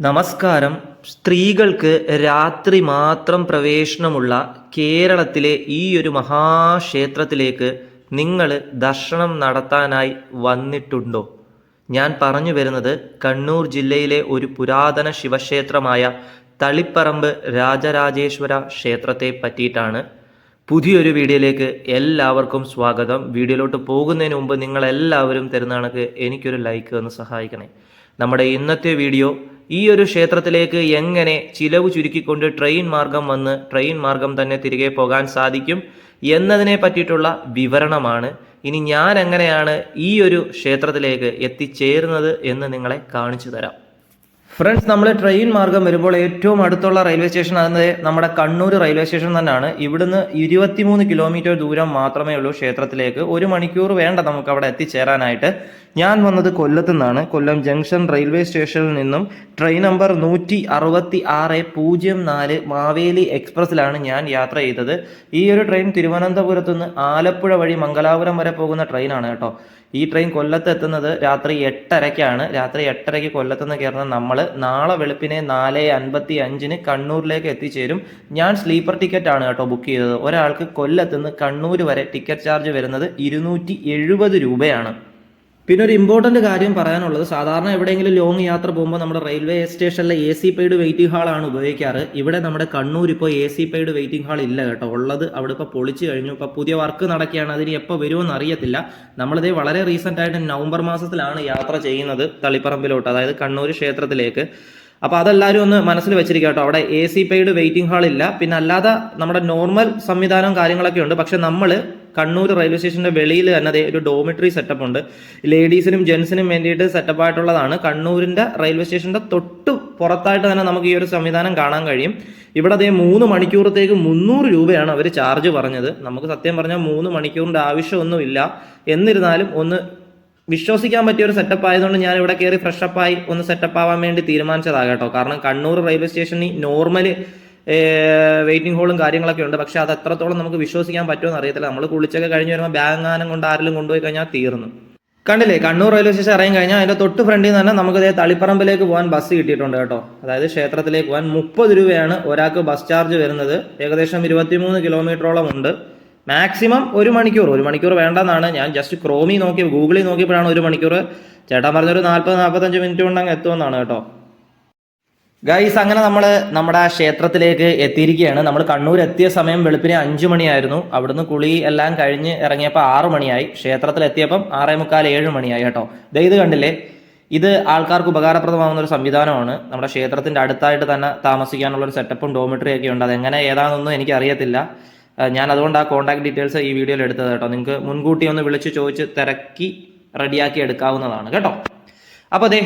നമസ്കാരം. സ്ത്രീകൾക്ക് രാത്രി മാത്രം പ്രവേശനമുള്ള കേരളത്തിലെ ഈ ഒരു മഹാക്ഷേത്രത്തിലേക്ക് നിങ്ങൾ ദർശനം നടത്താനായി വന്നിട്ടുണ്ടോ? ഞാൻ പറഞ്ഞു വരുന്നത് കണ്ണൂർ ജില്ലയിലെ ഒരു പുരാതന ശിവക്ഷേത്രമായ തളിപ്പറമ്പ് രാജരാജേശ്വര ക്ഷേത്രത്തെ പറ്റിയിട്ടാണ്. പുതിയൊരു വീഡിയോയിലേക്ക് എല്ലാവർക്കും സ്വാഗതം. വീഡിയോയിലോട്ട് പോകുന്നതിന് മുമ്പ് നിങ്ങളെല്ലാവരും തരുന്ന കണക്ക് എനിക്കൊരു ലൈക്ക് ഒന്ന് സഹായിക്കണേ. നമ്മുടെ ഇന്നത്തെ വീഡിയോ ഈ ഒരു ക്ഷേത്രത്തിലേക്ക് എങ്ങനെ ചിലവ് ചുരുക്കിക്കൊണ്ട് ട്രെയിൻ മാർഗം വന്ന് ട്രെയിൻ മാർഗം തന്നെ തിരികെ പോകാൻ സാധിക്കും എന്നതിനെ പറ്റിയിട്ടുള്ള വിവരണമാണ്. ഇനി ഞാൻ എങ്ങനെയാണ് ഈ ഒരു ക്ഷേത്രത്തിലേക്ക് എത്തിച്ചേരുന്നത് എന്ന് നിങ്ങളെ കാണിച്ചു തരാം. ഫ്രണ്ട്സ് നമ്മൾ ട്രെയിൻ മാർഗം വരുമ്പോൾ ഏറ്റവും അടുത്തുള്ള റെയിൽവേ സ്റ്റേഷൻ ആകുന്നത് നമ്മുടെ കണ്ണൂർ റെയിൽവേ സ്റ്റേഷൻ തന്നെയാണ്. ഇവിടുന്ന് ഇരുപത്തിമൂന്ന് കിലോമീറ്റർ ദൂരം മാത്രമേ ഉള്ളൂ ക്ഷേത്രത്തിലേക്ക്. ഒരു മണിക്കൂർ വേണ്ട നമുക്ക് അവിടെ എത്തിച്ചേരാനായിട്ട്. ഞാൻ വന്നത് കൊല്ലത്തു നിന്നാണ്. കൊല്ലം ജംഗ്ഷൻ റെയിൽവേ സ്റ്റേഷനിൽ നിന്നും ട്രെയിൻ നമ്പർ നൂറ്റി അറുപത്തി ആറ് പൂജ്യം നാല് മാവേലി എക്സ്പ്രസ്സിലാണ് ഞാൻ യാത്ര ചെയ്തത്. ഈ ഒരു ട്രെയിൻ തിരുവനന്തപുരത്ത് നിന്ന് ആലപ്പുഴ വഴി മംഗലാപുരം വരെ പോകുന്ന ട്രെയിനാണ് കേട്ടോ. ഈ ട്രെയിൻ കൊല്ലത്ത് എത്തുന്നത് രാത്രി എട്ടരയ്ക്കാണ്. രാത്രി എട്ടരയ്ക്ക് കൊല്ലത്ത് നിന്ന് കയറുന്ന നമ്മൾ നാളെ വെളുപ്പിനെ നാല് അൻപത്തി അഞ്ചിന് കണ്ണൂരിലേക്ക് എത്തിച്ചേരും. ഞാൻ സ്ലീപ്പർ ടിക്കറ്റ് ആണ് കേട്ടോ ബുക്ക് ചെയ്തത്. ഒരാൾക്ക് കൊല്ലത്ത് നിന്ന് കണ്ണൂർ വരെ ടിക്കറ്റ് ചാർജ് വരുന്നത് ഇരുന്നൂറ്റി രൂപയാണ്. പിന്നെ ഒരു ഇമ്പോർട്ടന്റ് കാര്യം പറയാനുള്ളത് സാധാരണ എവിടെയെങ്കിലും ലോങ് യാത്ര പോകുമ്പോൾ നമ്മുടെ റെയിൽവേ സ്റ്റേഷനിലെ എ സി പെയ്ഡ് വെയിറ്റിംഗ് ഹാളാണ് ഉപയോഗിക്കാറ്. ഇവിടെ നമ്മുടെ കണ്ണൂർ ഇപ്പോൾ A C paid waiting hall ഇല്ല കേട്ടോ. ഉള്ളത് അവിടെ ഇപ്പോൾ പൊളിച്ചു കഴിഞ്ഞു. ഇപ്പോൾ പുതിയ വർക്ക് നടക്കുകയാണ്. അതിന് എപ്പോൾ വരുമെന്ന് അറിയത്തില്ല. നമ്മളിത് വളരെ റീസെന്റ് ആയിട്ട് നവംബർ മാസത്തിലാണ് യാത്ര ചെയ്യുന്നത് തളിപ്പറമ്പിലോട്ട് അതായത് കണ്ണൂർ ക്ഷേത്രത്തിലേക്ക്. അപ്പോൾ അതെല്ലാവരും ഒന്ന് മനസ്സിൽ വെച്ചിരിക്കുക കേട്ടോ. അവിടെ A C paid waiting hall ഇല്ല. പിന്നെ അല്ലാതെ നമ്മുടെ നോർമൽ സംവിധാനവും കാര്യങ്ങളൊക്കെ ഉണ്ട്. പക്ഷെ നമ്മൾ കണ്ണൂർ റെയിൽവേ സ്റ്റേഷന്റെ വെളിയിൽ തന്നെ അതേ ഒരു ഡോമിറ്ററി സെറ്റപ്പ് ഉണ്ട്. ലേഡീസിനും ജെൻസിനും വേണ്ടിയിട്ട് സെറ്റപ്പ് ആയിട്ടുള്ളതാണ്. കണ്ണൂരിന്റെ റെയിൽവേ സ്റ്റേഷന്റെ തൊട്ട് പുറത്തായിട്ട് തന്നെ നമുക്ക് ഈ ഒരു സംവിധാനം കാണാൻ കഴിയും. ഇവിടെ അതേ മൂന്ന് മണിക്കൂറത്തേക്ക് മുന്നൂറ് രൂപയാണ് അവർ ചാർജ് പറഞ്ഞത്. നമുക്ക് സത്യം പറഞ്ഞാൽ മൂന്ന് മണിക്കൂറിന്റെ ആവശ്യമൊന്നുമില്ല. എന്നിരുന്നാലും ഒന്ന് വിശ്വസിക്കാൻ പറ്റിയ ഒരു സെറ്റപ്പ് ആയതുകൊണ്ട് ഞാൻ ഇവിടെ കയറി ഫ്രഷപ്പായി ഒന്ന് സെറ്റപ്പ് ആവാൻ വേണ്ടി തീരുമാനിച്ചതാ കേട്ടോ. കാരണം കണ്ണൂർ റെയിൽവേ സ്റ്റേഷൻ ഈ നോർമൽ വെയിറ്റിംഗ് ഹോളും കാര്യങ്ങളൊക്കെ ഉണ്ട്. പക്ഷെ അത് എത്രത്തോളം നമുക്ക് വിശ്വസിക്കാൻ പറ്റുമെന്ന് അറിയത്തില്ല. നമ്മൾ കുളിച്ചൊക്കെ കഴിഞ്ഞ് വരുമ്പോൾ ബാങ്ങാനം കൊണ്ട് ആരെങ്കിലും കൊണ്ടുപോയി കഴിഞ്ഞാൽ തീർന്നു. കണ്ടില്ലേ? കണ്ണൂർ റെയിൽവേ സ്റ്റേഷൻ ഇറങ്ങി കഴിഞ്ഞാൽ അതിന്റെ തൊട്ട് ഫ്രണ്ടിൽ നിന്ന് തന്നെ നമുക്ക് ദേ തളിപ്പറമ്പിലേക്ക് പോകാൻ ബസ് കിട്ടിയിട്ടുണ്ട് കേട്ടോ. അതായത് ക്ഷേത്രത്തിലേക്ക് പോകാൻ മുപ്പത് രൂപയാണ് ഒരാൾക്ക് ബസ് ചാർജ് വരുന്നത്. ഏകദേശം ഇരുപത്തിമൂന്ന് കിലോമീറ്ററോളം ഉണ്ട്. മാക്സിമം ഒരു മണിക്കൂർ. ഒരു മണിക്കൂർ വേണ്ടെന്നാണ് ഞാൻ ജസ്റ്റ് ക്രോമി നോക്കി ഗൂഗിളിൽ നോക്കിയപ്പോഴാണ് ഒരു മണിക്കൂർ. ചേട്ടൻ പറഞ്ഞൊരു നാൽപ്പത് നാൽപ്പത്തഞ്ച് മിനിറ്റ് കൊണ്ട് അങ്ങ് എത്തുമെന്നാണ് കേട്ടോ. ഗൈസ് അങ്ങനെ നമ്മൾ നമ്മുടെ ആ ക്ഷേത്രത്തിലേക്ക് എത്തിയിരിക്കുകയാണ്. നമ്മൾ കണ്ണൂർ എത്തിയ സമയം വെളുപ്പിനെ അഞ്ചു മണിയായിരുന്നു. അവിടുന്ന് കുളി എല്ലാം കഴിഞ്ഞ് ഇറങ്ങിയപ്പോൾ ആറു മണിയായി. ക്ഷേത്രത്തിൽ എത്തിയപ്പം ആറേ മുക്കാൽ ഏഴ് മണിയായി കേട്ടോ. ദേ ഇത് കണ്ടില്ലേ? ഇത് ആൾക്കാർക്ക് ഉപകാരപ്രദമാകുന്ന ഒരു സംവിധാനമാണ്. നമ്മുടെ ക്ഷേത്രത്തിന്റെ അടുത്തായിട്ട് തന്നെ താമസിക്കാനുള്ള ഒരു സെറ്റപ്പും ഡോമിറ്ററി ഒക്കെ ഉണ്ട്. അതെങ്ങനെ ഏതാണെന്നൊന്നും എനിക്ക് അറിയത്തില്ല ഞാൻ അതുകൊണ്ട് ആ കോൺടാക്ട് ഡീറ്റെയിൽസ് ഈ വീഡിയോയിൽ എടുത്തത് കേട്ടോ. നിങ്ങൾക്ക് മുൻകൂട്ടി ഒന്ന് വിളിച്ച് ചോദിച്ച് തിരക്കി റെഡിയാക്കി എടുക്കാവുന്നതാണ് കേട്ടോ. അപ്പോൾ അതെ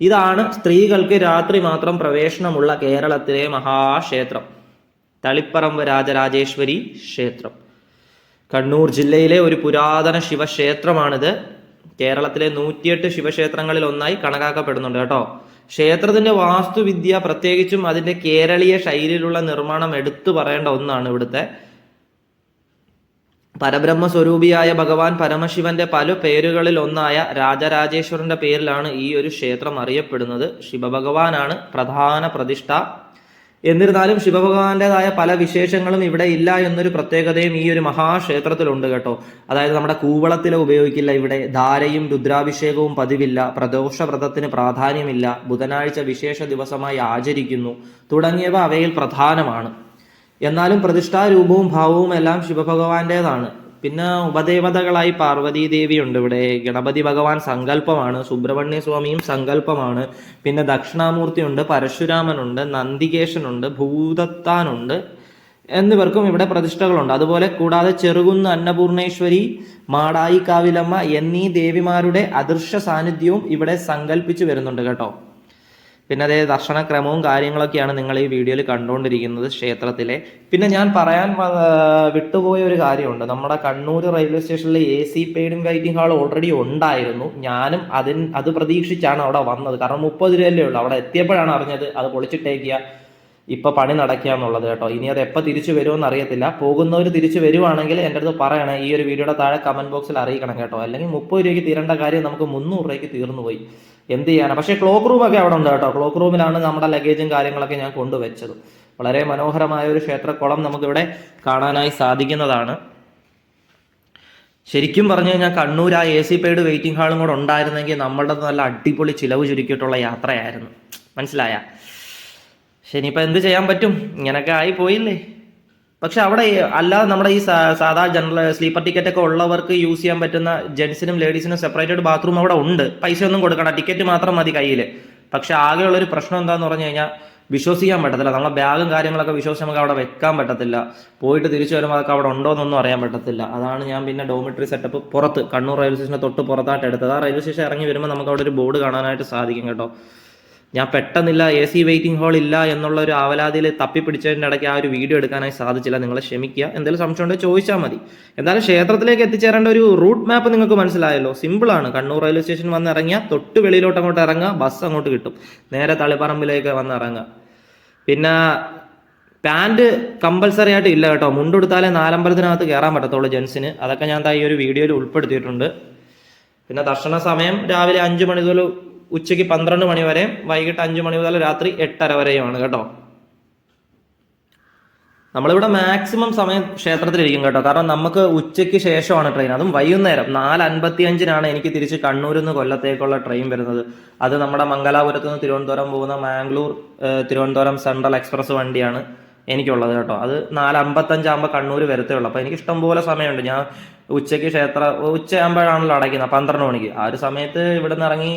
ഇതാണ് സ്ത്രീകൾക്ക് രാത്രി മാത്രം പ്രവേശനമുള്ള കേരളത്തിലെ മഹാക്ഷേത്രം. തളിപ്പറമ്പ് രാജരാജേശ്വരി ക്ഷേത്രം. കണ്ണൂർ ജില്ലയിലെ ഒരു പുരാതന ശിവക്ഷേത്രമാണിത്. കേരളത്തിലെ നൂറ്റിയെട്ട് ശിവക്ഷേത്രങ്ങളിൽ ഒന്നായി കണക്കാക്കപ്പെടുന്നുണ്ട് കേട്ടോ. ക്ഷേത്രത്തിന്റെ വാസ്തുവിദ്യ പ്രത്യേകിച്ചും അതിന്റെ കേരളീയ ശൈലിയിലുള്ള നിർമ്മാണം എടുത്തു പറയേണ്ട ഒന്നാണ് ഇവിടുത്തെ പരബ്രഹ്മ സ്വരൂപിയായ ഭഗവാൻ പരമശിവന്റെ പല പേരുകളിൽ ഒന്നായ രാജരാജേശ്വരന്റെ പേരിലാണ് ഈ ഒരു ക്ഷേത്രം അറിയപ്പെടുന്നത്. ശിവഭഗവാനാണ് പ്രധാന പ്രതിഷ്ഠ. എന്നിരുന്നാലും ശിവഭഗവാന്റേതായ പല വിശേഷങ്ങളും ഇവിടെ ഇല്ല എന്നൊരു പ്രത്യേകതയും ഈ ഒരു മഹാക്ഷേത്രത്തിലുണ്ട് കേട്ടോ. അതായത് നമ്മുടെ കൂവളത്തിലെ ഉപയോഗിക്കില്ല ഇവിടെ. ധാരയും രുദ്രാഭിഷേകവും പതിവില്ല. പ്രദോഷ വ്രതത്തിന് പ്രാധാന്യമില്ല. ബുധനാഴ്ച വിശേഷ ദിവസമായി ആചരിക്കുന്നു. തുടങ്ങിയവ അവയിൽ പ്രധാനമാണ്. എന്നാലും പ്രതിഷ്ഠാരൂപവും ഭാവവും എല്ലാം ശിവഭഗവാന്റേതാണ്. പിന്നെ ഉപദേവതകളായി പാർവതീ ദേവിയുണ്ട് ഇവിടെ. ഗണപതി ഭഗവാൻ സങ്കല്പമാണ് സുബ്രഹ്മണ്യ സ്വാമിയും സങ്കല്പമാണ്. പിന്നെ ദക്ഷിണാമൂർത്തിയുണ്ട് പരശുരാമനുണ്ട് നന്ദികേശനുണ്ട് ഭൂതത്താനുണ്ട് എന്നിവർക്കും ഇവിടെ പ്രതിഷ്ഠകളുണ്ട്. അതുപോലെ കൂടാതെ ചെറുകുന്ന് അന്നപൂർണേശ്വരി മാടായി കാവിലമ്മ എന്നീ ദേവിമാരുടെ അദൃശ്യ സാന്നിധ്യവും ഇവിടെ സങ്കല്പിച്ചു വരുന്നുണ്ട് കേട്ടോ. പിന്നെ അതേ ദർശനക്രമവും കാര്യങ്ങളൊക്കെയാണ് നിങ്ങൾ ഈ വീഡിയോയിൽ കണ്ടുകൊണ്ടിരിക്കുന്നത് ക്ഷേത്രത്തിലെ. പിന്നെ ഞാൻ പറയാൻ വിട്ടുപോയ ഒരു കാര്യമുണ്ട്. നമ്മുടെ കണ്ണൂർ റെയിൽവേ സ്റ്റേഷനിലെ എ സി പെയ്ഡും വെയിറ്റിംഗ് ഹാൾ ഓൾറെഡി ഉണ്ടായിരുന്നു. ഞാനും അതിന് അത് പ്രതീക്ഷിച്ചാണ് അവിടെ വന്നത്. കാരണം മുപ്പത് രൂപയല്ലേ ഉള്ളൂ. അവിടെ എത്തിയപ്പോഴാണ് അറിഞ്ഞത് അത് പൊളിച്ചിട്ടേക്കുക. ഇപ്പൊ പണി നടക്കുക എന്നുള്ളത് കേട്ടോ. ഇനി അത് എപ്പോൾ തിരിച്ചു വരുമെന്ന് അറിയത്തില്ല. പോകുന്നവർ തിരിച്ചു വരുവാണെങ്കിൽ എന്റെ അടുത്ത് പറയണേ ഈ ഒരു വീഡിയോയുടെ താഴെ കമന്റ് ബോക്സിൽ അറിയിക്കണം കേട്ടോ. അല്ലെങ്കിൽ മുപ്പത് രൂപയ്ക്ക് തീരേണ്ട കാര്യം നമുക്ക് മുന്നൂറ് രൂപയ്ക്ക് തീർന്നു പോയി. എന്ത് ചെയ്യാനാണ് പക്ഷേ ക്ലോക്ക് റൂമൊക്കെ അവിടെ ഉണ്ട് കേട്ടോ. ക്ലോക്ക് റൂമിലാണ് നമ്മുടെ ലഗേജും കാര്യങ്ങളൊക്കെ ഞാൻ കൊണ്ടുവച്ചത്. വളരെ മനോഹരമായ ഒരു ക്ഷേത്രക്കുളം നമുക്കിവിടെ കാണാനായി സാധിക്കുന്നതാണ്. ശരിക്കും പറഞ്ഞു കഴിഞ്ഞാൽ കണ്ണൂർ ആ എ സി പെയ്ഡ് വെയിറ്റിംഗ് ഹാളും കൂടെ ഉണ്ടായിരുന്നെങ്കിൽ നമ്മളുടെ നല്ല അടിപൊളി ചിലവ് ചുരുക്കിയിട്ടുള്ള യാത്രയായിരുന്നു. മനസ്സിലായ? പക്ഷെ ഇനിയിപ്പോൾ എന്ത് ചെയ്യാൻ പറ്റും? ഇങ്ങനൊക്കെ ആയി പോയില്ലേ? പക്ഷെ അവിടെ അല്ലാതെ നമ്മുടെ ഈ സാധാ ജനറൽ സ്ലീപ്പർ ടിക്കറ്റ് ഒക്കെ ഉള്ളവർക്ക് യൂസ് ചെയ്യാൻ പറ്റുന്ന ജെൻസിനും ലേഡീസിനും സെപ്പറേറ്റഡ് ബാത്റൂം അവിടെ ഉണ്ട്. പൈസ ഒന്നും കൊടുക്കണം ടിക്കറ്റ് മാത്രം മതി കയ്യിൽ പക്ഷെ ആകെയുള്ളൊരു പ്രശ്നം എന്താന്ന് പറഞ്ഞു കഴിഞ്ഞാൽ വിശ്വസിക്കാൻ പറ്റത്തില്ല. നമ്മളെ ബാഗും കാര്യങ്ങളൊക്കെ വിശ്വസിച്ച് നമുക്ക് അവിടെ വെക്കാൻ പറ്റത്തില്ല. പോയിട്ട് തിരിച്ചു വരുമ്പോൾ അതൊക്കെ അവിടെ ഉണ്ടോ എന്നൊന്നും അറിയാൻ പറ്റത്തില്ല. അതാണ് ഞാൻ പിന്നെ ഡോമിറ്ററി സെറ്റപ്പ് പുറത്ത്. കണ്ണൂർ റെയിൽവേ സ്റ്റേഷന്റെ തൊട്ട് പുറത്തായിട്ട് എടുത്തത്. ആ റെയിൽവേ സ്റ്റേഷൻ ഇറങ്ങി വരുമ്പോൾ നമുക്ക് അവിടെ ഒരു ബോർഡ് കാണാനായിട്ട് സാധിക്കും കേട്ടോ. ഞാൻ പെട്ടെന്നില്ല എ സി വെയിറ്റിംഗ് ഹാൾ ഇല്ല എന്നുള്ള ഒരു ആവലാതിയിൽ തപ്പിപ്പിടിച്ചതിന്റെ ഇടയ്ക്ക് ആ ഒരു വീഡിയോ എടുക്കാനായി സാധിച്ചില്ല. നിങ്ങളെ ക്ഷമിക്കുക. എന്തെങ്കിലും സംശയം ഉണ്ടെങ്കിൽ ചോദിച്ചാൽ മതി. എന്തായാലും ക്ഷേത്രത്തിലേക്ക് എത്തിച്ചേരേണ്ട ഒരു റൂട്ട് മാപ്പ് നിങ്ങൾക്ക് മനസ്സിലായല്ലോ. സിമ്പിളാണ് കണ്ണൂർ റെയിൽവേ സ്റ്റേഷൻ വന്ന് ഇറങ്ങിയാൽ തൊട്ട് വെളിയിലോട്ട് അങ്ങോട്ട് ഇറങ്ങുക. ബസ് അങ്ങോട്ട് കിട്ടും. നേരെ തളിപ്പറമ്പിലേക്ക് വന്ന് ഇറങ്ങുക. പിന്നെ പാന്റ് കമ്പൽസറി ആയിട്ട് ഇല്ല കേട്ടോ. മുണ്ടെടുത്താലേ നാലമ്പലത്തിനകത്ത് കയറാൻ പറ്റത്തുള്ളൂ ജെൻസിന് അതൊക്കെ ഞാൻ ഈ ഒരു വീഡിയോയിൽ ഉൾപ്പെടുത്തിയിട്ടുണ്ട്. പിന്നെ ദർശന സമയം രാവിലെ അഞ്ച് മണി മുതൽ ഉച്ചയ്ക്ക് പന്ത്രണ്ട് മണി വരെ വൈകിട്ട് അഞ്ച് മണി മുതൽ രാത്രി എട്ടര വരെയുമാണ് കേട്ടോ. നമ്മളിവിടെ മാക്സിമം സമയം ക്ഷേത്രത്തിലിരിക്കും കേട്ടോ. കാരണം നമുക്ക് ഉച്ചയ്ക്ക് ശേഷമാണ് ട്രെയിൻ അതും വൈകുന്നേരം. നാല് അൻപത്തി അഞ്ചിനാണ് എനിക്ക് തിരിച്ച് കണ്ണൂരിൽ നിന്ന് കൊല്ലത്തേക്കുള്ള ട്രെയിൻ വരുന്നത്. അത് നമ്മുടെ മംഗലാപുരത്ത് നിന്ന് തിരുവനന്തപുരം പോകുന്ന മാംഗ്ലൂർ തിരുവനന്തപുരം സെൻട്രൽ എക്സ്പ്രസ് വണ്ടിയാണ്. എനിക്കുള്ളത് കേട്ടോ. അത് നാല് അമ്പത്തഞ്ചാകുമ്പോൾ കണ്ണൂർ വരത്തേ ഉള്ളൂ. അപ്പോൾ എനിക്ക് ഇഷ്ടംപോലെ സമയമുണ്ട്. ഞാൻ ഉച്ചയ്ക്ക് ക്ഷേത്ര ഉച്ചയാകുമ്പോഴാണല്ലോ അടയ്ക്കുന്നത് പന്ത്രണ്ട് മണിക്ക്. ആ ഒരു സമയത്ത് ഇവിടെ നിന്ന് ഇറങ്ങി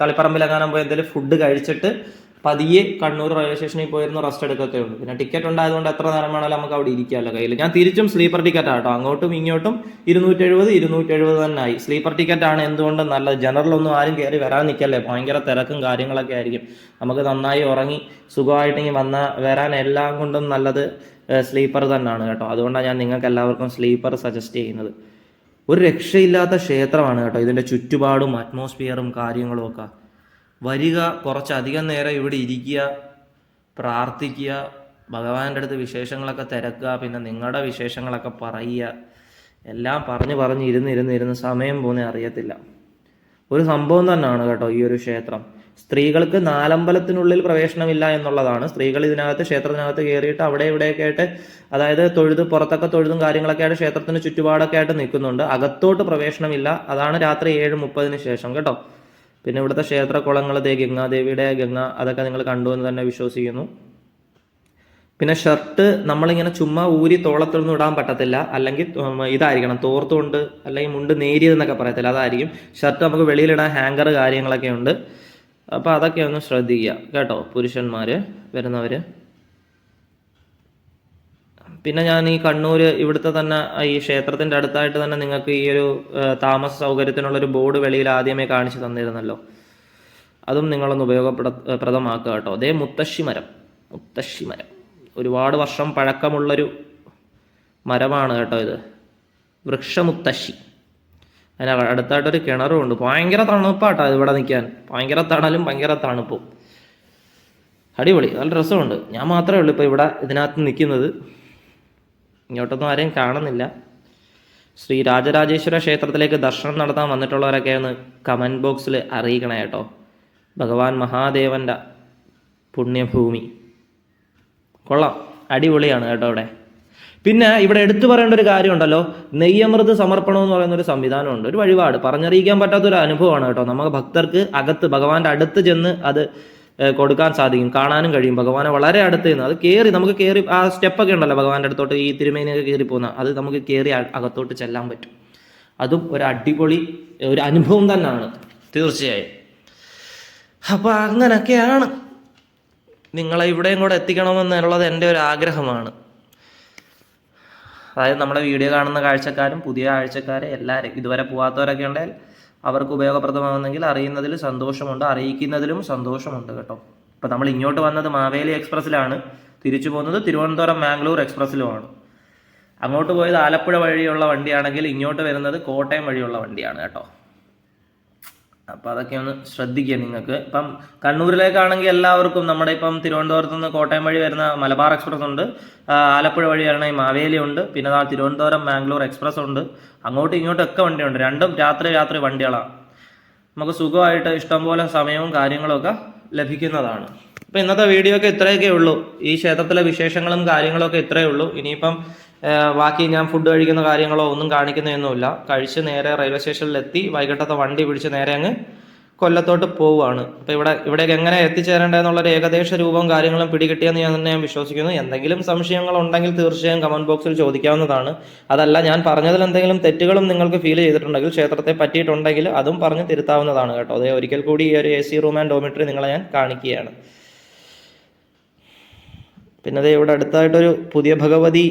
തളിപ്പറമ്പിലെങ്ങാനും പോയി എന്തെങ്കിലും ഫുഡ് കഴിച്ചിട്ട് പതിയെ കണ്ണൂർ റെയിൽവേ സ്റ്റേഷനിൽ പോയിരുന്നു റെസ്റ്റ് എടുക്കത്തേ ഉള്ളൂ. പിന്നെ ടിക്കറ്റ് ഉണ്ടായതുകൊണ്ട് എത്ര നേരം വേണമെങ്കിലും നമുക്ക് അവിടെ ഇരിക്കാമല്ലോ കയ്യിൽ. ഞാൻ തിരിച്ചും സ്ലീപ്പർ ടിക്കറ്റ് ആട്ടോ. അങ്ങോട്ടും ഇങ്ങോട്ടും ഇരുന്നൂറ്റി എഴുപത് ഇരുന്നൂറ്റി എഴുപത് തന്നെ ആയി. സ്ലീപ്പർ ടിക്കറ്റ് ആണ് എന്തുകൊണ്ടും നല്ലത്? ജനറലൊന്നും ആരും കയറി വരാൻ നിൽക്കല്ലേ ഭയങ്കര തിരക്കും കാര്യങ്ങളൊക്കെ ആയിരിക്കും. നമുക്ക് നന്നായി ഉറങ്ങി സുഖമായിട്ടെങ്കിൽ വന്ന വരാൻ എല്ലാം കൊണ്ടും നല്ലത് സ്ലീപ്പർ തന്നെയാണ് കേട്ടോ. അതുകൊണ്ടാണ് ഞാൻ നിങ്ങൾക്ക് എല്ലാവർക്കും സ്ലീപ്പർ സജസ്റ്റ് ചെയ്യുന്നത്. ഒരു രക്ഷയില്ലാത്ത ക്ഷേത്രമാണ് കേട്ടോ ഇതിന്റെ ചുറ്റുപാടും അറ്റ്മോസ്ഫിയറും കാര്യങ്ങളും ഒക്കെ. വരിക കുറച്ചധികം നേരം ഇവിടെ ഇരിക്കുക പ്രാർത്ഥിക്കുക ഭഗവാന്റെ അടുത്ത് വിശേഷങ്ങളൊക്കെ തിരക്കുക പിന്നെ നിങ്ങളുടെ വിശേഷങ്ങളൊക്കെ പറയുക. എല്ലാം പറഞ്ഞ് പറഞ്ഞ് ഇരുന്ന് ഇരുന്ന് ഇരുന്ന് സമയം പോകുന്നേ അറിയത്തില്ല. ഒരു സംഭവം തന്നെയാണ് കേട്ടോ ഈ ഒരു ക്ഷേത്രം. സ്ത്രീകൾക്ക് നാലമ്പലത്തിനുള്ളിൽ പ്രവേശനമില്ല എന്നുള്ളതാണ്. സ്ത്രീകൾ ഇതിനകത്ത് ക്ഷേത്രത്തിനകത്ത് കയറിയിട്ട് അവിടെ ഇവിടെയൊക്കെ ആയിട്ട് അതായത് തൊഴുത് പുറത്തൊക്കെ തൊഴുതും കാര്യങ്ങളൊക്കെ ആയിട്ട് ക്ഷേത്രത്തിന് ചുറ്റുപാടൊക്കെ ആയിട്ട് നിൽക്കുന്നുണ്ട്. അകത്തോട്ട് പ്രവേശനമില്ല. അതാണ് രാത്രി ഏഴ് മുപ്പതിന് ശേഷം കേട്ടോ. പിന്നെ ഇവിടുത്തെ ക്ഷേത്രക്കുളങ്ങൾ ദേ ഗംഗാദേവിയുടെ ഗംഗ അതൊക്കെ നിങ്ങൾ കണ്ടു എന്ന് തന്നെ വിശ്വസിക്കുന്നു. പിന്നെ ഷർട്ട് നമ്മളിങ്ങനെ ചുമ്മാ ഊരി തോളത്തൊന്നും ഇടാൻ പറ്റത്തില്ല. അല്ലെങ്കിൽ ഇതായിരിക്കണം. തോർത്തുകൊണ്ട് അല്ലെങ്കിൽ മുണ്ട് നേരിയതെന്നൊക്കെ പറയത്തില്ല. അതായിരിക്കും. ഷർട്ട് നമുക്ക് വെളിയിലിടാൻ ഹാങ്കർ കാര്യങ്ങളൊക്കെ ഉണ്ട്. അപ്പോൾ അതൊക്കെ ഒന്ന് ശ്രദ്ധിക്കുക കേട്ടോ പുരുഷന്മാർ വരുന്നവർ പിന്നെ ഞാൻ ഈ കണ്ണൂർ ഇവിടുത്തെ തന്നെ ഈ ക്ഷേത്രത്തിന്റെ അടുത്തായിട്ട് തന്നെ നിങ്ങൾക്ക് ഈ ഒരു താമസ സൗകര്യത്തിനുള്ളൊരു ബോർഡ് വെളിയിൽ ആദ്യമേ കാണിച്ചു തന്നിരുന്നല്ലോ. അതും നിങ്ങളൊന്ന് ഉപയോഗപ്പെട പ്രദമാക്കുക കേട്ടോ. അതേ മുത്തശ്ശി മരം. മുത്തശ്ശി മരം. ഒരുപാട് വർഷം പഴക്കമുള്ളൊരു മരമാണ് കേട്ടോ ഇത്. വൃക്ഷമുത്തശ്ശി. അതിന് അടുത്തായിട്ടൊരു കിണറും ഉണ്ട്. ഭയങ്കര തണുപ്പാട്ടോ ഇവിടെ നിൽക്കാൻ. ഭയങ്കര തണലും ഭയങ്കര തണുപ്പും. അടിപൊളി. നല്ല രസമുണ്ട്. ഞാൻ മാത്രമേ ഉള്ളൂ ഇപ്പോൾ ഇവിടെ ഇതിനകത്ത് നിൽക്കുന്നത്. ഇങ്ങോട്ടൊന്നും ആരെയും കാണുന്നില്ല. ശ്രീ രാജരാജേശ്വര ക്ഷേത്രത്തിലേക്ക് ദർശനം നടത്താൻ വന്നിട്ടുള്ളവരൊക്കെ ഒന്ന് കമന്റ് ബോക്സിൽ അറിയിക്കണം കേട്ടോ. ഭഗവാൻ മഹാദേവന്റെ പുണ്യഭൂമി. കൊള്ളാം. അടിപൊളിയാണ് കേട്ടോ അവിടെ. പിന്നെ ഇവിടെ എടുത്തു പറയേണ്ട ഒരു കാര്യമുണ്ടല്ലോ. നെയ്യമൃത് സമർപ്പണം എന്ന് പറയുന്ന ഒരു സംവിധാനമുണ്ട്. ഒരു വഴിപാട്. പറഞ്ഞറിയിക്കാൻ പറ്റാത്ത ഒരു അനുഭവമാണ് കേട്ടോ. നമുക്ക് ഭക്തർക്ക് അകത്ത് ഭഗവാന്റെ അടുത്ത് ചെന്ന് അത് കൊടുക്കാൻ സാധിക്കും. കാണാനും കഴിയും. ഭഗവാനെ വളരെ അടുത്ത് നിന്ന് അത് കയറി നമുക്ക് കയറി ആ സ്റ്റെപ്പൊക്കെ ഉണ്ടല്ലോ ഭഗവാന്റെ അടുത്തോട്ട് ഈ തിരുമേനിയൊക്കെ കയറി പോകുന്ന. അത് നമുക്ക് കയറി അകത്തോട്ട് ചെല്ലാൻ പറ്റും. അതും ഒരു അടിപൊളി ഒരു അനുഭവം തന്നെയാണ് തീർച്ചയായും. അപ്പോൾ അങ്ങനെയൊക്കെയാണ് നിങ്ങളെ ഇവിടെയും കൂടെ എത്തിക്കണമെന്നുള്ളത് എന്റെ ഒരു ആഗ്രഹമാണ്. അതായത് നമ്മുടെ വീഡിയോ കാണുന്ന കാഴ്ചക്കാരും പുതിയ കാഴ്ചക്കാരെ എല്ലാവരും ഇതുവരെ പോകാത്തവരൊക്കെ ഉണ്ടെങ്കിൽ അവർക്ക് ഉപയോഗപ്രദമാകുന്നെങ്കിൽ അറിയുന്നതിൽ സന്തോഷമുണ്ട് അറിയിക്കുന്നതിലും സന്തോഷമുണ്ട് കേട്ടോ. ഇപ്പം നമ്മൾ ഇങ്ങോട്ട് വന്നത് മാവേലി എക്സ്പ്രസ്സിലാണ്. തിരിച്ചു പോകുന്നത് തിരുവനന്തപുരം മാംഗ്ലൂർ എക്സ്പ്രസ്സിലുമാണ്. അങ്ങോട്ട് പോയത് ആലപ്പുഴ വഴിയുള്ള വണ്ടിയാണെങ്കിൽ ഇങ്ങോട്ട് വരുന്നത് കോട്ടയം വഴിയുള്ള വണ്ടിയാണ് കേട്ടോ. അപ്പോൾ അതൊക്കെ ഒന്ന് ശ്രദ്ധിക്കുക നിങ്ങൾക്ക്. ഇപ്പം കണ്ണൂരിലേക്കാണെങ്കിൽ എല്ലാവർക്കും നമ്മുടെ ഇപ്പം തിരുവനന്തപുരത്ത് നിന്ന് കോട്ടയം വഴി വരുന്ന മലബാർ എക്സ്പ്രസ് ഉണ്ട്. ആലപ്പുഴ വഴി വരണ മാവേലി ഉണ്ട്. പിന്നെ നാളെ തിരുവനന്തപുരം മാംഗ്ലൂർ എക്സ്പ്രസ് ഉണ്ട്. അങ്ങോട്ടും ഇങ്ങോട്ടും ഒക്കെ വണ്ടിയുണ്ട്. രണ്ടും രാത്രി രാത്രി വണ്ടികളാണ്. നമുക്ക് സുഖമായിട്ട് ഇഷ്ടംപോലെ സമയവും കാര്യങ്ങളൊക്കെ ലഭിക്കുന്നതാണ്. അപ്പോൾ ഇന്നത്തെ വീഡിയോ ഒക്കെ ഇത്രയൊക്കെ ഉള്ളൂ. ഈ ക്ഷേത്രത്തിലെ വിശേഷങ്ങളും കാര്യങ്ങളൊക്കെ ഇത്രയേ ഉള്ളൂ. ഇനിയിപ്പം ബാക്കി ഞാൻ ഫുഡ് കഴിക്കുന്ന കാര്യങ്ങളോ ഒന്നും കാണിക്കുന്നതൊന്നുമില്ല കഴിച്ച് നേരെ റെയിൽവേ സ്റ്റേഷനിലെത്തി വൈകിട്ടത്തെ വണ്ടി പിടിച്ച് നേരെ അങ്ങ് കൊല്ലത്തോട്ട് പോവുകയാണ്. അപ്പോൾ ഇവിടെ ഇവിടേക്ക് എങ്ങനെ എത്തിച്ചേരേണ്ടതെന്നുള്ളൊരു ഏകദേശ രൂപവും കാര്യങ്ങളും പിടികിട്ടിയെന്ന് ഞാൻ തന്നെ ഞാൻ വിശ്വസിക്കുന്നു. എന്തെങ്കിലും സംശയങ്ങൾ ഉണ്ടെങ്കിൽ തീർച്ചയായും കമന്റ് ബോക്സിൽ ചോദിക്കാവുന്നതാണ്. അതല്ല ഞാൻ പറഞ്ഞതിൽ എന്തെങ്കിലും തെറ്റുകളും നിങ്ങൾക്ക് ഫീൽ ചെയ്തിട്ടുണ്ടെങ്കിൽ ക്ഷേത്രത്തെ പറ്റിയിട്ടുണ്ടെങ്കിൽ അതും പറഞ്ഞ് തിരുത്താവുന്നതാണ് കേട്ടോ. അതേ ഒരിക്കൽ കൂടി ഈ ഒരു A C room and dormitory നിങ്ങളെ ഞാൻ കാണിക്കുകയാണ്. പിന്നെ ദേ ഇവിടെ അടുത്തായിട്ടൊരു പുതിയ ഭഗവതി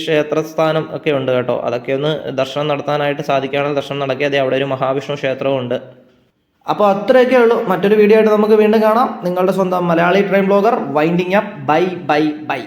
ക്ഷേത്രസ്ഥാനം ഒക്കെ ഉണ്ട് കേട്ടോ. അതൊക്കെ ഒന്ന് ദർശനം നടത്താനായിട്ട് സാധിക്കുകയാണെങ്കിൽ ദർശനം നടക്കുക അതേ അവിടെ ഒരു മഹാവിഷ്ണു ക്ഷേത്രവും ഉണ്ട്. അപ്പോൾ അത്രയൊക്കെ ഉള്ളൂ. മറ്റൊരു വീഡിയോ ആയിട്ട് നമുക്ക് വീണ്ടും കാണാം. നിങ്ങളുടെ സ്വന്തം Malayali train blogger winding up bye bye bye.